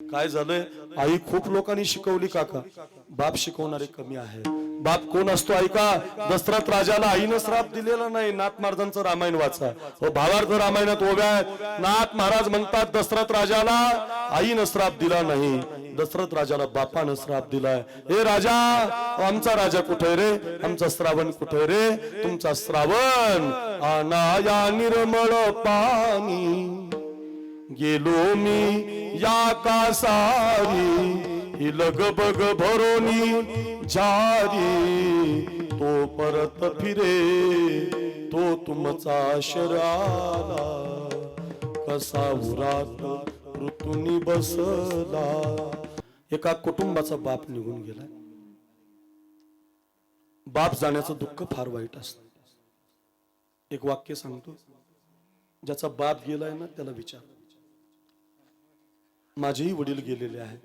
काय झालंय? आई खूप लोकांनी शिकवली काका. बाप शिकवणारे कमी आहे. बाप कोण असतो ऐका? दशरथ राजाला आईनं श्राप दिलेला नाही. नाथ महाराजांचं रामायण वाचा. भावार्थ रामायणात ओव्या नाथ महाराज म्हणतात दशरथ राजाला आईनं श्राप दिला नाही. दशरथ राजाला बापानं श्राप दिलाय. हे राजा आमचा राजा कुठे रे? आमचा श्रावण कुठे रे? तुमचा श्रावण अनाया निर्मळ पाणी. गेलो मी या कासारी. ही बग भरोनी जारी. तो परत फिरे तो तुमचा शराला कसा उरात ऋतूनी बसला. एका कुटुंबाचा बाप निघून गेला. बाप जाण्याचं दुःख फार वाईट असत. एक वाक्य सांगतो. ज्याचा बाप गेलाय ना त्याला विचार. माझेही वडील गेलेले आहेत.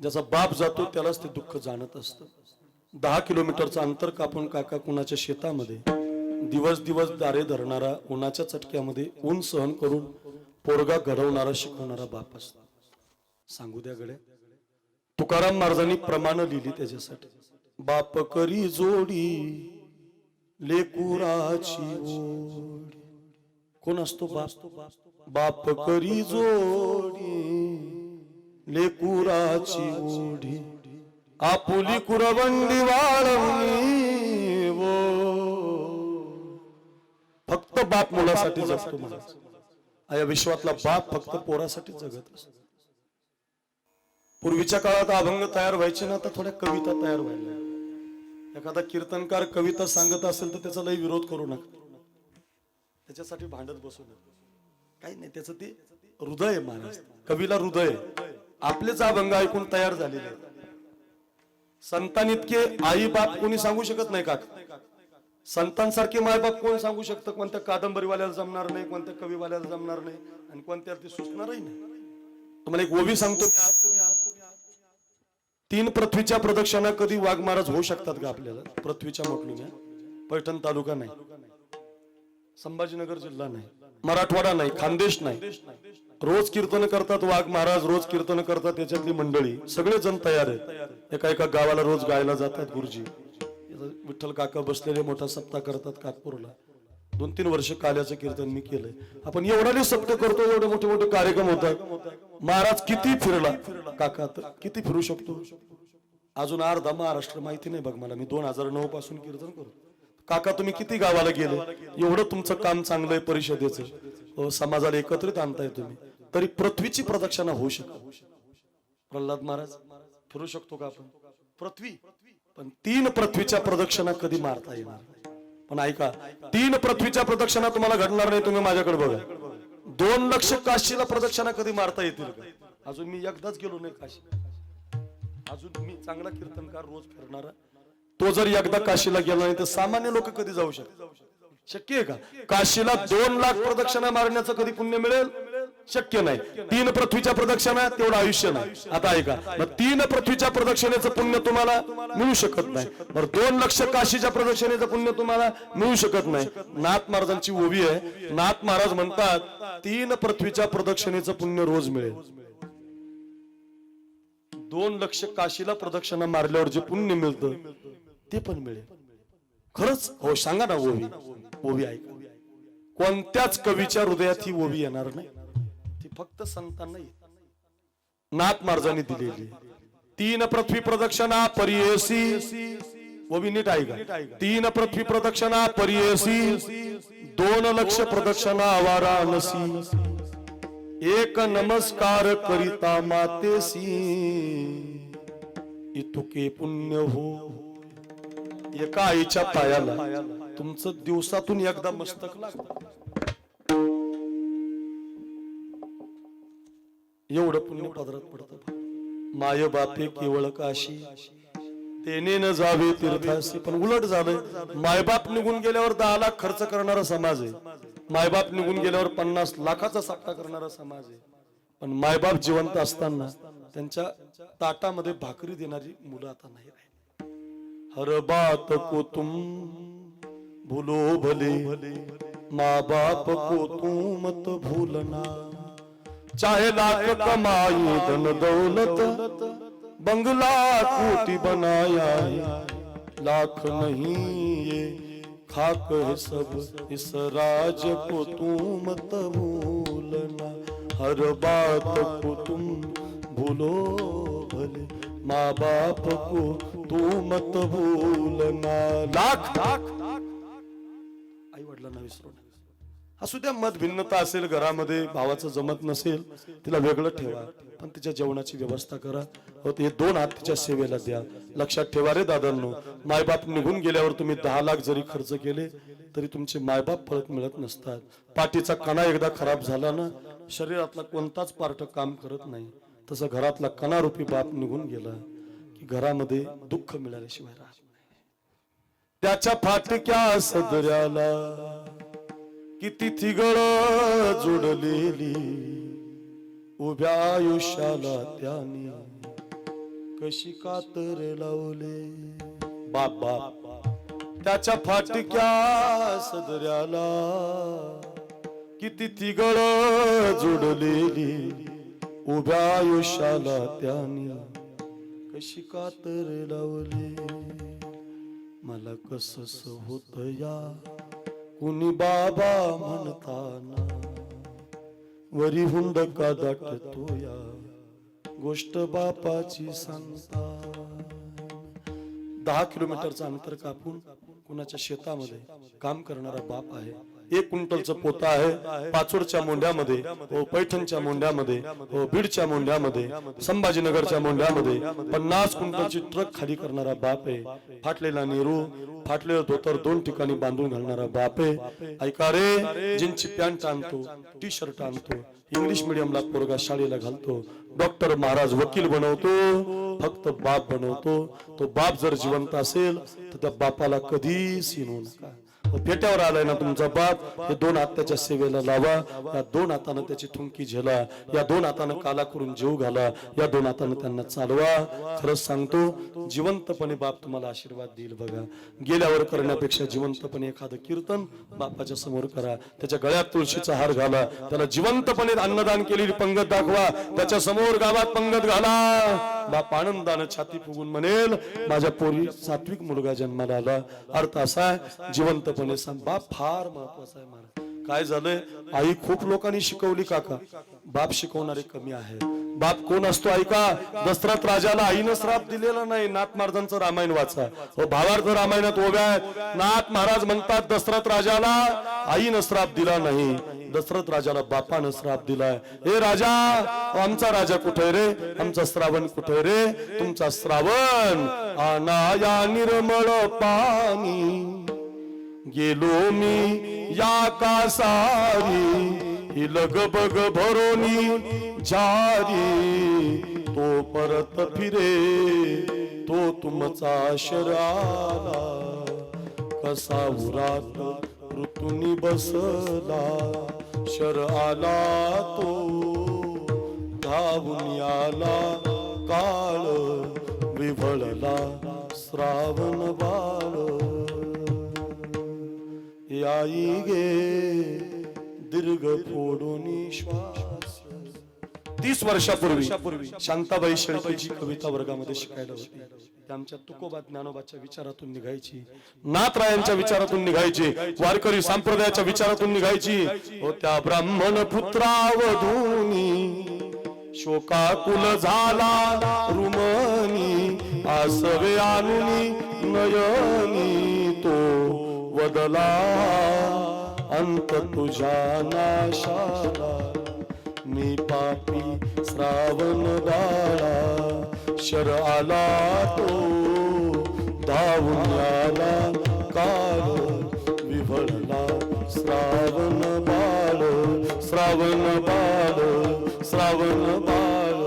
ज्याचा बाप जातो त्यालाच ते दुःख जाणत असतं. दहा किलोमीटरचं अंतर कापून काका कुणाच्या शेतामध्ये दिवस दिवस दारे धरणारा उन्हाच्या चटक्यामध्ये ऊन सहन करून पोरगा घडवणारा शिकवणारा बाप असतो. सांगू द्या गड्या. तुकाराम महाराजांनी प्रमाण लिहिली त्याच्यासाठी. बाप करी जोडी लेकुराची ओढ. कोण असतो बाप? बाप? करी जोडी लेकुराची ओढी. आपुली कुरवंडी वाळवणी वो. फक्त बाप मुलासाठी जगतो म्हणा या विश्वातला बाप फक्त पोरासाठी जगत असतो. पूर्वीच्या काळात अभंग तयार व्हायचे ना तर थोड्या कविता तयार व्हायला एखादा कीर्तनकार कविता सांगत असेल तर त्याचा लय विरोध करू नका. त्याच्यासाठी भांडत बसू नये. काही नाही त्याचं ते हृदय आहे कवीला हृदय आपलेच अभंग ऐकून तयार झालेले संतान इतके आई बाप कोणी सांगू शकत नाही का? संतांसारखे मायबाप कोण सांगू शकतं? कोणत्या कादंबरीवाल्याला जमणार नाही कोणत्या कवीवाल्याला जमणार नाही आणि कोणत्या ते सुचणारही नाही. तुम्हाला एक ओवी सांगतो तीन पृथ्वीच्या प्रदक्षिणा कधी वाघ महाराज होऊ शकतात का आपल्याला? पृथ्वीच्या म्हटलं पैठण तालुका नाही. संभाजीनगर जिल्हा नाही. मराठवाडा नाही खानदेश नाही. रोज कीर्तन करतात वाघ महाराज रोज कीर्तन करतात त्याच्यातली मंडळी. सगळे जण तयार आहेत. एका एका गावाला रोज गायला जातात गुरुजी. विठ्ठल काका बसलेले मोठा सप्ताह करतात काकपूरला दोन तीन वर्ष काल्याचं कीर्तन मी केलंय. आपण एवढा सप्त करतो एवढे मोठे मोठे कार्यक्रम होतात. महाराज किती फिरला. काका तर किती फिरू शकतो? अजून अर्धा महाराष्ट्र माहिती नाही बघ मला. मी दोन हजार नऊ पासून कीर्तन करतो. काका तुम्ही किती गावाला गेले? एवढं तुमचं काम चांगलं आहे परिषदेचं. समाजाला एकत्रित आणताय तुम्ही. तरी पृथ्वीची प्रदक्षिणा होऊ शकत. प्रल्हाद महाराज फिरू शकतो का आपण? पृथ्वी. पण तीन पृथ्वीच्या प्रदक्षिणा कधी मारता येणार पण ऐका तीन पृथ्वीच्या प्रदक्षिणा तुम्हाला घडणार नाही तुम्ही माझ्याकडे बघा. दोन लक्ष काशीला प्रदक्षिणा कधी मारता येतील अजून मी एकदाच गेलो नाही काशी. अजून मी चांगला कीर्तनकार रोज फिरणारा तो जर एकदा काशीला गेला नाही तर सामान्य लोक कधी जाऊ शकतात? शक्य आहे का? काशीला दोन लाख प्रदक्षिणा मारण्याचं कधी पुण्य मिळेल? शक्य नाही. तीन पृथ्वीच्या प्रदक्षिणा तेवढं आयुष्य नाही. आता ऐका. मग तीन पृथ्वीच्या प्रदक्षिणेचं पुण्य तुम्हाला मिळू शकत नाही. बरं दोन लक्ष काशीच्या प्रदक्षिणेचं पुण्य तुम्हाला मिळू शकत नाही. नाथ महाराजांची ओवी आहे. नाथ महाराज म्हणतात तीन पृथ्वीच्या प्रदक्षिणेचं पुण्य रोज मिळेल. दोन लक्ष काशीला प्रदक्षिणा मारल्यावर जे पुण्य मिळतं ते पण मिळेल. खरंच? हो सांगा ना ओवी. ओवी ऐका. कोणत्याच कवीच्या हृदयात ही ओवी येणार नाही. ती फक्त संतांना नाथ महाराजांनी दिलेली. तीन पृथ्वी प्रदक्षिणा परियसी. ओवी नीट ऐका. तीन पृथ्वी प्रदक्षिणा परियसी. दोन लक्ष प्रदक्षिणा वाराणसी. एक नमस्कार करिता मातेसी. इतुके पुण्य हो. एका आईच्या पायाला तुमचं दिवसातून एकदा मस्तक लागत. एवढं पुण्य पदरात पडत. माय बापे केवळ काशी. तेने न जावे तीर्थाशी पण उलट झालंय. मायबाप निघून गेल्यावर दहा लाख खर्च करणारा समाज आहे. मायबाप निघून गेल्यावर पन्नास लाखाचा साठा करणारा समाज आहे. पण मायबाप जिवंत असताना त्यांच्या ताटामध्ये भाकरी देणारी मुलं आता नाही राहिली हर बात को तुम भूलो भले। माँ बाप को तू मत भूलना। चाहे लाख कमाई धन दौलत बंगला कोटी बनाया लाख नहीं ये खाक है सब। इस राज को तू मत भूलना। हर बात को तुम भूलो भले। माँ बाप को तू मत भूलना। लाख। लाख आई वडिलांना विसरू नका। असू द्या मत भिन्नता असेल घरामध्ये भावाचं जमत नसेल तिला वेगळं ठेवा पण तिच्या जेवणाची व्यवस्था करा. हे ते दोन हात तिच्या सेवेला द्या. लक्षात ठेवा रे दादांनो मायबाप निघून गेल्यावर तुम्ही दहा लाख जरी खर्च केले तरी तुमचे मायबाप परत मिळत नसतात. पाठीचा कणा एकदा खराब झाला ना शरीरातला कोणताच पार्ट काम करत नाही. तसं घरातला कणारूपी बाप निघून गेला की घरामध्ये दुःख मिळाल्याशिवाय राहत त्याच्या फाटक्या सदऱ्याला किती थिगळ जोडलेली उभ्या आयुष्याला त्याने कशी कातर लावले. बाप बाप त्याच्या फाटक्या सदऱ्याला किती तिगळ जोडलेली उभ्या आयुष्याला त्याने. कशी कातर लावली? मला कसस होत या कुणी बाबा म्हणताना? वरी हुंड का दाटतो या गोष्ट बापाची सांगता दहा किलोमीटरचं अंतर कापून कुणाच्या शेतामध्ये काम करणारा बाप आहे. एक क्विंटलचं पोता आहे पाचोडच्या मोंड्यामध्ये व पैठणच्या मोंड्यामध्ये व बीडच्या मोंड्यामध्ये संभाजीनगरच्या मोंड्यामध्ये पन्नास क्विंटलची ट्रक खाली करणारा बाप आहे. फाटलेला नेहरू फाटलेलं धोतर दोन ठिकाणी बांधून घालणारा बाप आहे. ऐका रे जीन्सची पॅन्ट आणतो टी शर्ट आणतो इंग्लिश मिडियमला पोरगा शाळेला घालतो डॉक्टर महाराज वकील बनवतो फक्त बाप बनवतो. तो बाप जर जिवंत असेल तर त्या बापाला कधी सिनवू नका. पेट्यावर आलाय ना तुमचा बाप हे दोन हात सेवेला लावा या दोन हातानं त्याची थुंकी झेला या दोन हातानं काला करून जीव घाला या दोन हातानं त्यांना चालवा. खरंच सांगतो जिवंतपणे बाप तुम्हाला आशीर्वाद देईल बघा. गेल्यावर करण्यापेक्षा जिवंतपणे एखादं कीर्तन बापाच्या समोर करा. त्याच्या गळ्यात तुळशीचा हार घाला. त्याला जिवंतपणे अन्नदान केलेली पंगत दाखवा. त्याच्यासमोर गावात पंगत घाला. बाप आनंदानं छाती फुगून म्हणेल माझ्या पोरी सात्विक मुलगा जन्माला आला. अर्थ असा आहे जिवंतपणे सांग बाप फार महत्त्वाचा आहे मला काय झालंय? आई खूप लोकांनी शिकवली काका. बाप शिकवणारे कमी आहे. बाप कोण असतो ऐका? दशरथ राजाला आईनं श्राप दिलेला नाही. नाथ महाराजांचं रामायण वाचा. व भावार्थ रामायणात ओव्या नाथ महाराज म्हणतात दशरथ राजाला आईनं श्राप दिला नाही. दशरथ राजाला बापानं श्राप दिलाय. हे राजा आमचा राजा कुठे रे? आमचा श्रावण कुठे रे? तुमचा श्रावण अनाया निर्मळ पाणी. गेलो मी या कासारी ही लगबग भरोनी जारी तो परत फिरे तो तुमचा शराला कसा उरात ऋतुनी बसला शर आला तो धावून आला काळ विभळला श्रावण बाळ. याई गे दीर्घ फोडून श्वास. तीस वर्षापूर्वी शांताबाई शेळकेची कविता वर्गामध्ये शिकायला होती. आमच्या तुकोबा ज्ञानोबाच्या विचारातून निघायची. नाथरायांच्या विचारातून निघायची. वारकरी संप्रदायाच्या विचारातून निघायची. व त्या ब्राह्मण पुत्रावधूनी. शोकाकुल झाला रुमनी. आसवे आणुनी नयनी तो वदला. अंत तुझ्या नाशाला. मी पापी श्रावण बाळा शर आला तो धावून आला काल विभळला श्रावण बाल श्रावण बाल श्रावण बाल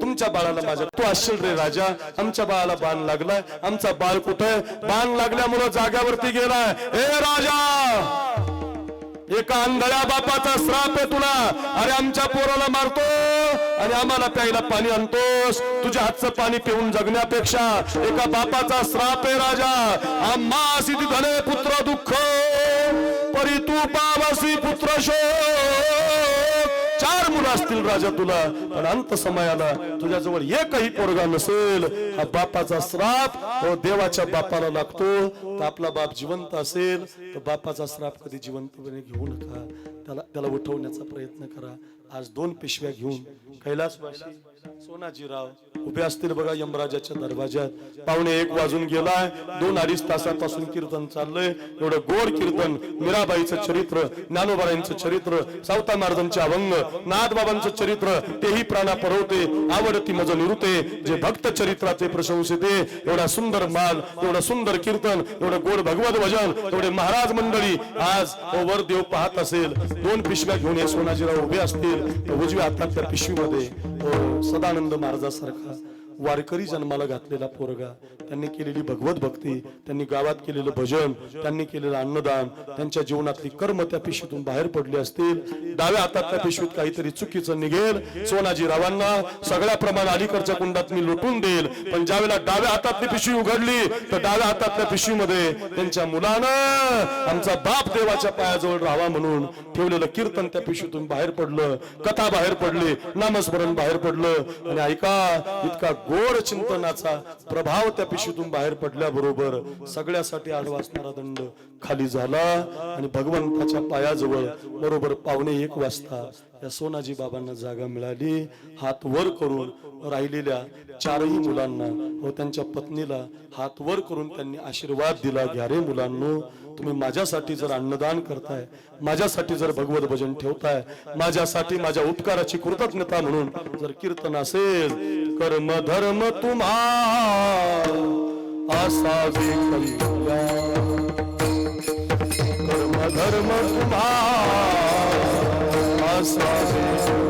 तुमच्या बाळाला माझ्या तू असशील रे राजा. आमच्या बाळाला बाण लागलाय. आमचा बाळ कुठे बाण लागल्यामुळं जाग्यावरती गेलाय. हे राजा! एका आंधळ्या बापाचा श्राप आहे तुला. अरे आमच्या पोराला मारतो आणि आम्हाला प्यायला पाणी आणतोस. तुझ्या हातचं पाणी पिऊन जगण्यापेक्षा एका बापाचा श्राप आहे राजा. आम्हा सिद्धी धने पुत्र दुःख. परी तू पावसी पुत्र शो चार मुलं असतील राजा तुला पण अंत समयाला तुझ्याजवळ एकही पोरगा नसेल. हा बापाचा श्राप हो देवाच्या बापाला लागतो. तर आपला बाप जिवंत असेल तर बापाचा श्राप कधी जिवंतपणे घेऊ नका. त्याला त्याला उठवण्याचा प्रयत्न करा. आज दोन पिशव्या घेऊन कैलासवासी सोनाजीराव उभे असतील बघा यमराजाच्या दरवाजात पाहुणे एक वाजून गेलाय. दोन अडीच तासापासून कीर्तन चाललंय. एवढं गोड कीर्तन मीराबाईचं चरित्र ज्ञानोबाईंचं चरित्र सावता महाराजांचे अभंग नाथबाबांचं चरित्र तेही प्राणा परवते आवडती मज निरुते. जे भक्त चरित्राचे प्रशंसिते एवढा सुंदर माल एवढं सुंदर कीर्तन एवढं गोड भगवत भजन एवढे महाराज मंडळी आज वर देव पाहत असेल. दोन पिशव्या घेऊन हे सोनाजीराव उभे असतील. उजव्या हातात त्या पिशवीमध्ये. हो, सदानंद महाराजासारखा. वारकरी जन्माला घातलेला पोरगा त्यांनी केलेली भगवत भक्ती त्यांनी गावात केलेलं भजन त्यांनी केलेलं अन्नदान त्यांच्या जीवनातली कर्म त्या पिशवीतून बाहेर पडली असतील. डाव्या हातात त्या पिशवीत काहीतरी चुकीचं निघेल. सोनाजी रावांना सगळ्या प्रमाण अलीकडच्या कुंडात मी लुटून देईल. पण ज्यावेळेला डाव्या हातातली पिशवी उघडली तर डाव्या हातातल्या पिशवीमध्ये त्यांच्या मुलानं आमचा बाप देवाच्या पायाजवळ राहावा म्हणून ठेवलेलं कीर्तन त्या पिशवीतून बाहेर पडलं कथा बाहेर पडली नामस्मरण बाहेर पडलं. आणि ऐका इतका गोड चिंतनाचा प्रभाव त्या पिशवीतून बाहेर पडल्याबरोबर सगळ्यासाठी आड असणारा दंड खाली झाला आणि भगवंताच्या पायाजवळ बरोबर पावणे एक वाजता या सोनाजी बाबांना जागा मिळाली. हात वर करून राहिलेल्या चारही मुलांना व त्यांच्या पत्नीला हात वर करून त्यांनी आशीर्वाद दिला. घ्या रे मुलांनो तुम्ही माझ्यासाठी जर अन्नदान करताय माझ्यासाठी जर भगवत भजन ठेवताय माझ्यासाठी माझ्या उपकाराची कृतज्ञता म्हणून जर कीर्तन असेल कर्म धर्म तुम्हा असावे कर्म धर्म तुम्हा असावे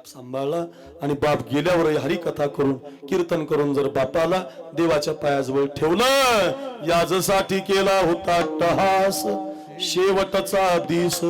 बाप सांभाळला आणि बाप गेल्यावर हरिकथा करून कीर्तन करून जर बापाला देवाच्या पायाजवळ ठेवलं याजसाठी केला होता टहास शेवटचा दिस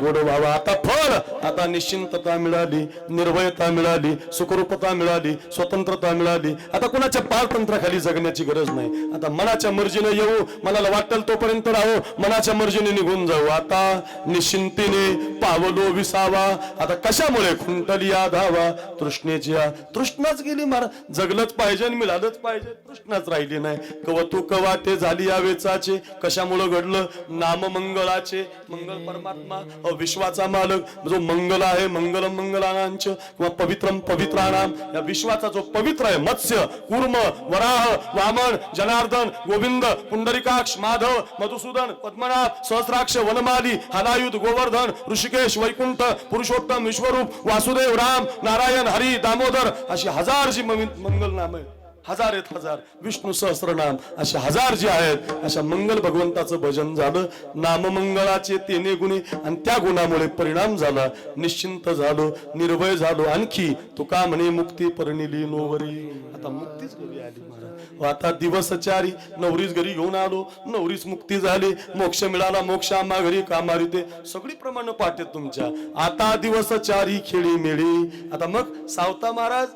गोड व्हावा आता फळ. आता निश्चिंतता मिळाली निर्भयता मिळाली सुखरूपता मिळाली स्वतंत्रता मिळाली. आता कुणाच्या पारतंत्राखाली जगण्याची गरज नाही. आता मनाच्या मर्जीने येऊ मनाला वाटेल तोपर्यंत राहू मनाच्या मर्जीने निघून जाऊ. आता निश्चिंतीने पावलो विसावा. आता कशामुळे खुंटली धावा तृष्णेची तृष्णाच गेली मार. जगलंच पाहिजे आणि मिळालंच पाहिजे. तृष्णाच राहिली नाही. कवतू कवाटे झाली या वेचाचे. कशामुळे घडलं? नाममंगळाचे. मंगल परमात्मा विश्वाचा मालक जो मंगल आहे मंगल मंगलांच किंवा पवित्रम पवित्राणाम या विश्वाचा जो पवित्र आहे मत्स्य कुर्म वराह वामन जनार्दन गोविंद पुंडरिकाक्ष माधव मधुसूदन पद्मनाभ सहस्राक्ष वनमाली हलायुध गोवर्धन ऋषिकेश वैकुंठ पुरुषोत्तम विश्वरूप वासुदेव राम नारायण हरी दामोदर अशी हजार जी मंगल नाम आहे हजार आहेत हजार. विष्णू सहस्रनाम. असे हजार जे आहेत अशा मंगल भगवंताचं भजन झालं नाममंगळाचे तेने गुणे आणि त्या गुणामुळे परिणाम झाला निश्चिंत झालो निर्भय झालो. आणखी तुका म्हणे मुक्ती परिणिली नोवरी. आता मुक्तीच घरी आली महाराज? आता दिवसचारी नवरीच घरी घेऊन आलो नवरीच मुक्ती झाली मोक्ष मिळाला मोक्ष आम्हा घरी कामारी ते. सगळी प्रमाण पाठ आहेत तुमच्या. आता दिवसचारी खेळी मिळी. आता मग सावता महाराज